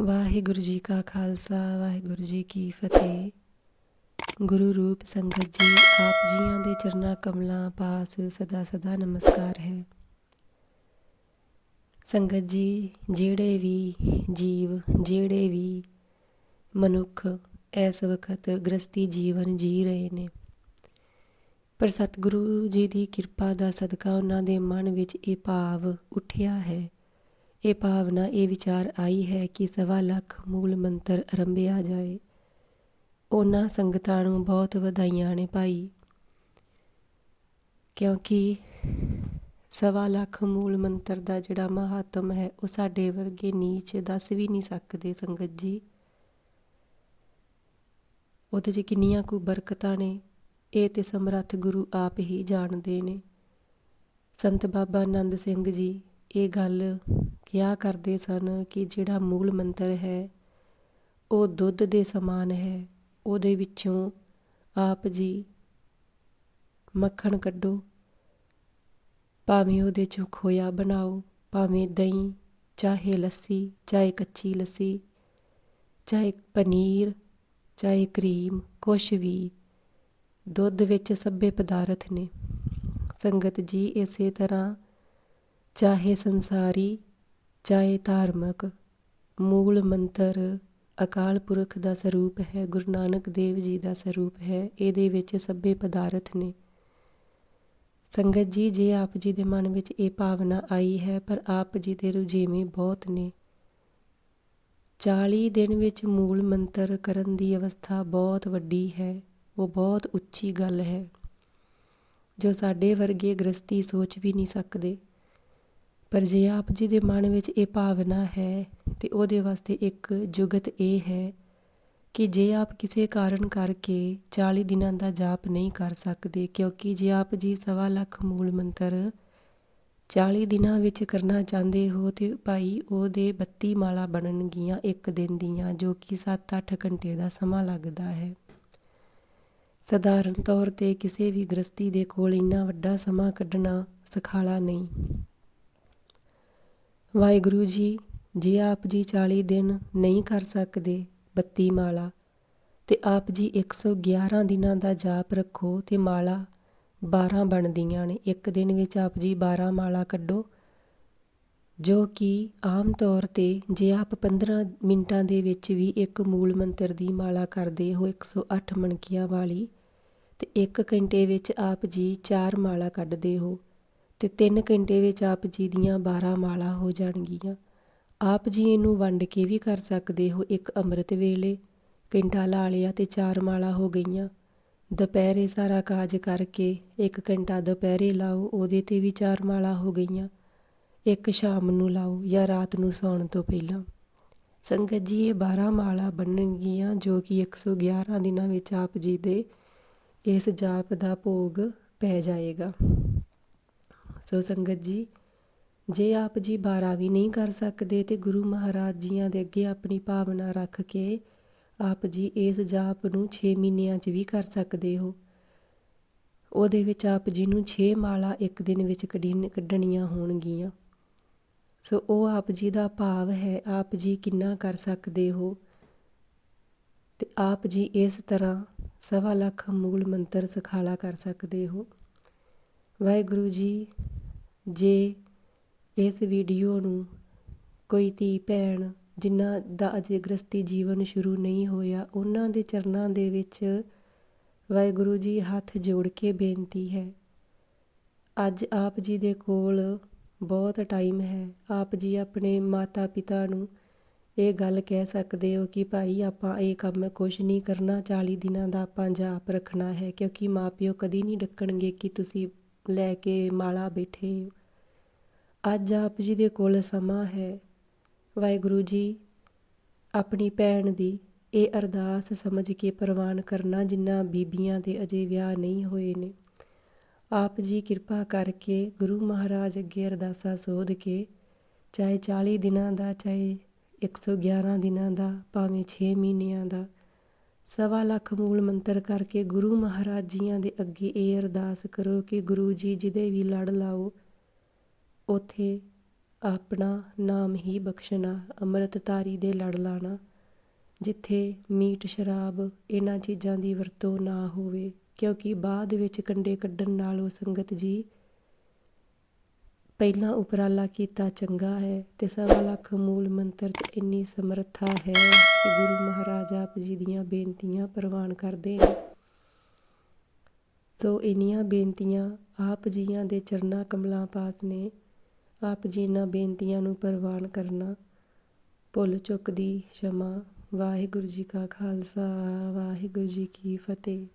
ਵਾਹਿਗੁਰੂ ਜੀ ਕਾ ਖਾਲਸਾ, ਵਾਹਿਗੁਰੂ ਜੀ ਕੀ ਫਤਿਹ। ਗੁਰੂ ਰੂਪ ਸੰਗਤ ਜੀ, ਆਪ ਜੀਆਂ ਦੇ ਚਰਨਾ ਕਮਲਾਂ ਪਾਸ ਸਦਾ ਸਦਾ ਨਮਸਕਾਰ ਹੈ। ਸੰਗਤ ਜੀ, ਜਿਹੜੇ ਵੀ ਜੀਵ, ਜਿਹੜੇ ਵੀ ਮਨੁੱਖ ਇਸ ਵਕਤ ਗ੍ਰਸਤੀ ਜੀਵਨ ਜੀ ਰਹੇ ਨੇ, ਪਰ ਸਤਿਗੁਰੂ ਜੀ ਦੀ ਕਿਰਪਾ ਦਾ ਸਦਕਾ ਉਹਨਾਂ ਦੇ ਮਨ ਵਿੱਚ ਇਹ ਭਾਵ ਉੱਠਿਆ ਹੈ ਇਹ ਭਾਵਨਾ, ਇਹ ਵਿਚਾਰ ਆਈ ਹੈ ਕਿ ਸਵਾ ਲੱਖ ਮੂਲ ਮੰਤਰ ਅਰੰਭਿਆ ਜਾਏ। ਉਹਨਾਂ ਸੰਗਤਾਂ ਨੂੰ ਬਹੁਤ ਵਧਾਈਆਂ ਨੇ ਭਾਈ। ਕਿਉਂਕਿ ਸਵਾ ਲੱਖ ਮੂਲ ਮੰਤਰ ਦਾ ਜਿਹੜਾ ਮਹਾਤਮ ਹੈ, ਉਹ ਸਾਡੇ ਵਰਗੇ ਨੀਚ ਦੱਸ ਵੀ ਨਹੀਂ ਸਕਦੇ ਸੰਗਤ ਜੀ। ਉਹਦੇ 'ਚ ਕਿੰਨੀਆਂ ਕੁ ਬਰਕਤਾਂ ਨੇ, ਇਹ ਤੇ ਸਮਰੱਥ ਗੁਰੂ ਆਪ ਹੀ ਜਾਣਦੇ ਨੇ। ਸੰਤ ਬਾਬਾ ਆਨੰਦ ਸਿੰਘ ਜੀ ਇਹ ਗੱਲ ਕਿਹਾ ਕਰਦੇ ਸਨ ਕਿ ਜਿਹੜਾ ਮੂਲ ਮੰਤਰ ਹੈ, ਉਹ ਦੁੱਧ ਦੇ ਸਮਾਨ ਹੈ, ਉਹਦੇ ਵਿੱਚੋਂ ਆਪ ਜੀ ਮੱਖਣ ਕੱਢੋ, ਭਾਵੇਂ ਉਹਦੇ ਚੋਂ ਖੋਇਆ ਬਣਾਓ, ਭਾਵੇਂ ਦਹੀਂ, ਚਾਹੇ ਲੱਸੀ, ਚਾਹੇ ਕੱਚੀ ਲੱਸੀ, ਚਾਹੇ ਪਨੀਰ, ਚਾਹੇ ਕਰੀਮ, ਕੁਛ ਵੀ ਦੁੱਧ ਵਿੱਚ ਸਭੇ ਪਦਾਰਥ ਨੇ। ਸੰਗਤ ਜੀ ਇਸੇ ਤਰ੍ਹਾਂ ਚਾਹੇ ਸੰਸਾਰੀ, ਚਾਹੇ ਧਾਰਮਿਕ, ਮੂਲ ਮੰਤਰ ਅਕਾਲ ਪੁਰਖ ਦਾ ਸਰੂਪ ਹੈ, ਗੁਰੂ ਨਾਨਕ ਦੇਵ ਜੀ ਦਾ ਸਰੂਪ ਹੈ, ਇਹਦੇ ਵਿੱਚ ਸਭੇ ਪਦਾਰਥ ਨੇ। ਸੰਗਤ ਜੀ, ਜੇ ਆਪ ਜੀ ਦੇ ਮਨ ਵਿੱਚ ਇਹ ਭਾਵਨਾ ਆਈ ਹੈ, ਪਰ ਆਪ ਜੀ ਦੇ ਰੁਝੇਵੇਂ ਬਹੁਤ ਨੇ। 40 ਦਿਨ ਵਿੱਚ ਮੂਲ ਮੰਤਰ ਕਰਨ ਦੀ ਅਵਸਥਾ ਬਹੁਤ ਵੱਡੀ ਹੈ, ਉਹ ਬਹੁਤ ਉੱਚੀ ਗੱਲ ਹੈ, ਜੋ ਸਾਡੇ ਵਰਗੇ ਗ੍ਰਸਤੀ ਸੋਚ ਵੀ ਨਹੀਂ ਸਕਦੇ। ਪਰ ਜੇ ਆਪ ਜੀ ਦੇ ਮਨ ਵਿੱਚ ਇਹ ਭਾਵਨਾ ਹੈ ਤੇ ਉਹਦੇ ਵਾਸਤੇ ਇੱਕ ਜੁਗਤ ਇਹ ਹੈ ਕਿ ਜੇ ਆਪ ਕਿਸੇ ਕਾਰਨ ਕਰਕੇ 40 ਦਿਨਾਂ ਦਾ ਜਾਪ ਨਹੀਂ ਕਰ ਸਕਦੇ, ਕਿਉਂਕਿ ਜੇ ਆਪ ਜੀ ਸਵਾ ਲੱਖ ਮੂਲ ਮੰਤਰ 40 ਦਿਨਾਂ ਵਿੱਚ ਕਰਨਾ ਚਾਹੁੰਦੇ ਹੋ ਤੇ ਭਾਈ ਉਹਦੇ 32 ਮਾਲਾ ਬਣਨਗੀਆਂ ਇੱਕ ਦਿਨ ਦੀਆਂ, ਜੋ ਕਿ 7-8 ਘੰਟੇ ਦਾ ਸਮਾਂ ਲੱਗਦਾ ਹੈ। ਸਧਾਰਨ ਤੌਰ ਤੇ ਕਿਸੇ ਵੀ ਗ੍ਰਸਤੀ ਦੇ ਕੋਲ ਇੰਨਾ ਵੱਡਾ ਸਮਾਂ ਕੱਢਣਾ ਸਖਾਲਾ ਨਹੀਂ। ਵਾਹਿਗੁਰੂ ਜੀ, ਜੇ ਆਪ ਜੀ 40 ਦਿਨ ਨਹੀਂ ਕਰ ਸਕਦੇ 32 ਮਾਲਾ, ਤੇ ਆਪ ਜੀ 111 ਦਿਨਾਂ ਦਾ ਜਾਪ ਰੱਖੋ ਤੇ ਮਾਲਾ 12 ਬਣਦੀਆਂ ਨੇ। ਇੱਕ ਦਿਨ ਵਿੱਚ ਆਪ ਜੀ 12 ਮਾਲਾ ਕੱਢੋ, ਜੋ ਕਿ ਆਮ ਤੌਰ ਤੇ ਜੇ ਆਪ 15 ਮਿੰਟਾਂ ਦੇ ਵਿੱਚ ਵੀ ਇੱਕ ਮੂਲ ਮੰਤਰ ਦੀ ਮਾਲਾ ਕਰਦੇ ਹੋ 108 ਮਣਕੀਆਂ ਵਾਲੀ, ਤੇ 1 ਘੰਟੇ ਵਿੱਚ ਆਪ ਜੀ 4 ਮਾਲਾ ਕੱਢਦੇ ਹੋ। ਅਤੇ ਤਿੰਨ ਘੰਟੇ ਵਿੱਚ ਆਪ ਜੀ ਦੀਆਂ 12 ਮਾਲਾ ਹੋ ਜਾਣਗੀਆਂ। ਆਪ ਜੀ ਇਹਨੂੰ ਵੰਡ ਕੇ ਵੀ ਕਰ ਸਕਦੇ ਹੋ ਇੱਕ ਅੰਮ੍ਰਿਤ ਵੇਲੇ। ਘੰਟਾ ਲਾ ਲਿਆ ਤੇ ਚਾਰ ਮਾਲਾ ਹੋ ਗਈਆਂ। ਦੁਪਹਿਰੇ ਸਾਰਾ ਕਾਜ ਕਰਕੇ ਇੱਕ ਘੰਟਾ ਦੁਪਹਿਰੇ ਲਾਓ, ਉਹਦੇ ਤੇ ਵੀ ਚਾਰ ਮਾਲਾ ਹੋ ਗਈਆਂ। ਇੱਕ ਸ਼ਾਮ ਨੂੰ ਲਾਓ ਜਾਂ ਰਾਤ ਨੂੰ ਸੌਣ ਤੋਂ ਪਹਿਲਾਂ। ਸੰਗਤ ਜੀ, ਇਹ 12 ਮਾਲਾ ਬਣਨਗੀਆਂ ਜੋ ਕਿ 111 ਦਿਨਾਂ ਵਿੱਚ ਆਪ ਜੀ ਦੇ ਇਸ ਜਾਪ ਦਾ ਭੋਗ ਪੈ ਜਾਏਗਾ। ਸੋ ਸੰਗਤ ਜੀ, ਜੇ ਆਪ ਜੀ 12 ਵੀ ਨਹੀਂ ਕਰ ਸਕਦੇ ਤੇ ਗੁਰੂ ਮਹਾਰਾਜ ਜੀਆਂ ਦੇ ਅੱਗੇ ਆਪਣੀ ਭਾਵਨਾ ਰੱਖ ਕੇ ਆਪ ਜੀ ਇਸ ਜਾਪ ਨੂੰ 6 ਮਹੀਨਿਆਂ 'ਚ ਵੀ ਕਰ ਸਕਦੇ ਹੋ। ਉਹਦੇ ਵਿੱਚ ਆਪ ਜੀ ਨੂੰ 6 ਮਾਲਾ ਇੱਕ ਦਿਨ ਵਿੱਚ ਕੱਢਣੀਆਂ ਹੋਣਗੀਆਂ। ਸੋ ਉਹ ਆਪ ਜੀ ਦਾ ਭਾਵ ਹੈ, ਆਪ ਜੀ ਕਿੰਨਾ ਕਰ ਸਕਦੇ ਹੋ? ਤੇ ਆਪ ਜੀ ਇਸ ਤਰ੍ਹਾਂ ਸਵਾ ਲੱਖ ਮੂਲ ਮੰਤਰ ਸਖਾਲਾ ਕਰ ਸਕਦੇ ਹੋ। ਵਾਹਿਗੁਰੂ ਜੀ ਜੇ ਇਸ ਵੀਡੀਓ ਨੂੰ ਕੋਈ ਧੀ ਭੈਣ ਜਿਨ੍ਹਾਂ ਦਾ ਅਜੇ ਗ੍ਰਸਤੀ ਜੀਵਨ ਸ਼ੁਰੂ ਨਹੀਂ ਹੋਇਆ, ਉਹਨਾਂ ਦੇ ਚਰਨਾਂ ਦੇ ਵਿੱਚ ਵਾਹਿਗੁਰੂ ਜੀ ਹੱਥ ਜੋੜ ਕੇ ਬੇਨਤੀ ਹੈ। ਅੱਜ ਆਪ ਜੀ ਦੇ ਕੋਲ ਬਹੁਤ ਟਾਈਮ ਹੈ। ਆਪ ਜੀ ਆਪਣੇ ਮਾਤਾ ਪਿਤਾ ਨੂੰ ਇਹ ਗੱਲ ਕਹਿ ਸਕਦੇ ਹੋ ਕਿ ਭਾਈ, ਆਪਾਂ ਇਹ ਕੰਮ ਕੁਝ ਨਹੀਂ ਕਰਨਾ 40 ਦਿਨਾਂ ਦਾ ਆਪਾਂ ਜਾਪ ਰੱਖਣਾ ਹੈ, ਕਿਉਂਕਿ ਮਾਪਿਓ ਕਦੀ ਨਹੀਂ ਡੱਕਣਗੇ ਕਿ ਤੁਸੀਂ ਲੈ ਕੇ ਮਾਲਾ ਬੈਠੇ। ਅੱਜ ਆਪ ਜੀ ਦੇ ਕੋਲ ਸਮਾਂ ਹੈ। ਵਾਹਿਗੁਰੂ ਜੀ, ਆਪਣੀ ਭੈਣ ਦੀ ਇਹ ਅਰਦਾਸ ਸਮਝ ਕੇ ਪ੍ਰਵਾਨ ਕਰਨਾ ਜਿੰਨਾ ਬੀਬੀਆਂ ਦੇ ਅਜੇ ਵਿਆਹ ਨਹੀਂ ਹੋਏ ਨੇ। ਆਪ ਜੀ ਕਿਰਪਾ ਕਰਕੇ ਗੁਰੂ ਮਹਾਰਾਜ ਅੱਗੇ ਅਰਦਾਸਾ ਸੋਧ ਕੇ, ਚਾਹੇ 40 ਦਿਨਾਂ ਦਾ, ਚਾਹੇ 111 ਦਿਨਾਂ ਦਾ, ਭਾਵੇਂ 6 ਮਹੀਨਿਆਂ ਦਾ ਸਵਾ ਲੱਖ ਮੂਲ ਮੰਤਰ ਕਰਕੇ ਗੁਰੂ ਮਹਾਰਾਜ ਜੀਆਂ ਦੇ ਅੱਗੇ ਇਹ ਅਰਦਾਸ ਕਰੋ ਕਿ ਗੁਰੂ ਜੀ ਜਿਹਦੇ ਵੀ ਲੜ ਲਾਓ, ਉਥੇ ਆਪਣਾ ਨਾਮ ਹੀ ਬਖਸ਼ਣਾ, ਅੰਮ੍ਰਿਤਧਾਰੀ ਦੇ ਲੜ ਲਾਣਾ, ਜਿੱਥੇ ਮੀਟ, ਸ਼ਰਾਬ ਇਹਨਾਂ ਚੀਜ਼ਾਂ ਦੀ ਵਰਤੋਂ ਨਾ ਹੋਵੇ, ਕਿਉਂਕਿ ਬਾਅਦ ਵਿੱਚ ਕੰਡੇ ਕੱਢਣ ਨਾਲੋਂ ਸੰਗਤ ਜੀ ਪਹਿਲਾਂ ਉਪਰਾਲਾ ਕੀਤਾ ਚੰਗਾ ਹੈ ਅਤੇ ਸਵਾ ਲੱਖ ਮੂਲ ਮੰਤਰ 'ਚ ਇੰਨੀ ਸਮਰੱਥਾ ਹੈ ਕਿ ਗੁਰੂ ਮਹਾਰਾਜ ਆਪ ਜੀ ਦੀਆਂ ਬੇਨਤੀਆਂ ਪ੍ਰਵਾਨ ਕਰਦੇ ਨੇ। ਸੋ ਇੰਨੀਆਂ ਬੇਨਤੀਆਂ ਆਪ ਜੀਆਂ ਦੇ ਚਰਨਾ ਕਮਲਾਂ ਪਾਸ ਨੇ। ਆਪ ਜੀ ਇਹਨਾਂ ਬੇਨਤੀਆਂ ਨੂੰ ਪ੍ਰਵਾਨ ਕਰਨਾ ਭੁੱਲ ਚੁੱਕ ਦੀ ਸ਼ਮਾ। ਵਾਹਿਗੁਰੂ ਜੀ ਕਾ ਖਾਲਸਾ, ਵਾਹਿਗੁਰੂ ਜੀ ਕੀ ਫਤਿਹ।